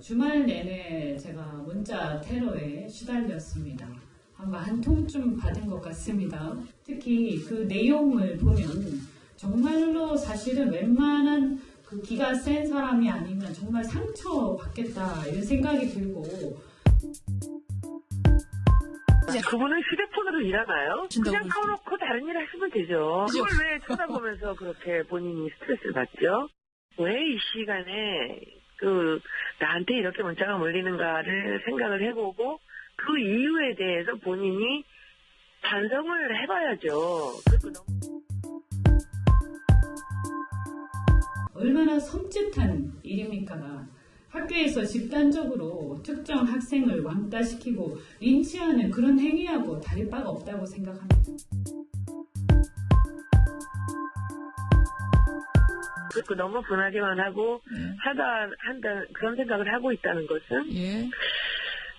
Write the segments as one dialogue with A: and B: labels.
A: 주말 내내 제가 문자 테러에 시달렸습니다. 아마 한 통쯤 받은 것 같습니다. 특히 그 내용을 보면 정말로 사실은 웬만한 그 기가 센 사람이 아니면 정말 상처 받겠다 이런 생각이 들고
B: 그분은 휴대폰으로 일하나요? 그냥 켜놓고 다른 일 하시면 되죠. 그걸 왜 쳐다보면서 그렇게 본인이 스트레스를 받죠? 왜 이 시간에 그 나한테 이렇게 문자가 몰리는가를 생각을 해보고 그 이유에 대해서 본인이 반성을 해봐야죠.
A: 얼마나 섬찟한 일입니까? 학교에서 집단적으로 특정 학생을 왕따시키고 린치하는 그런 행위하고 다를 바가 없다고 생각합니다.
B: 그리고 너무 분하기만 하고
C: 네.
B: 하다 한다 그런 생각을 하고 있다는 것은
C: 예.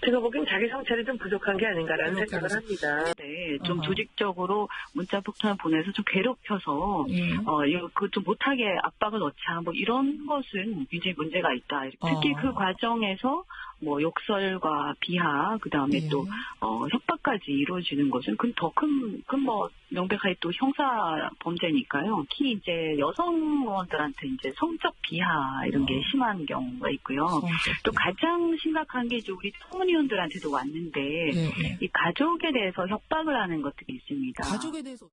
B: 제가 보기엔 자기 성찰이 좀 부족한 게 아닌가라는 생각을 합니다.
D: 네, 좀
C: 어허.
D: 조직적으로 문자 폭탄을 보내서 좀 괴롭혀서
C: 예.
D: 어, 이거 그좀 못하게 압박을 넣자 뭐 이런 것은 굉장히 문제가 있다. 특히
C: 어.
D: 그 과정에서 뭐 욕설과 비하 그다음에
C: 예.
D: 또 어, 협박까지 이루어지는 것은 그건 더큰 그뭐 명백하게 또 형사 범죄니까요. 특히 이제 여성원들한테 이제 성적 비하 이런 게
C: 어.
D: 심한 경우가 있고요.
C: 성적.
D: 또 가장 심각한 게 이제 우리 청문위원들한테도 왔는데
C: 예, 예.
D: 이 가족에 대해서 협박을 하는 것들이 있습니다.
C: 가족에 대해서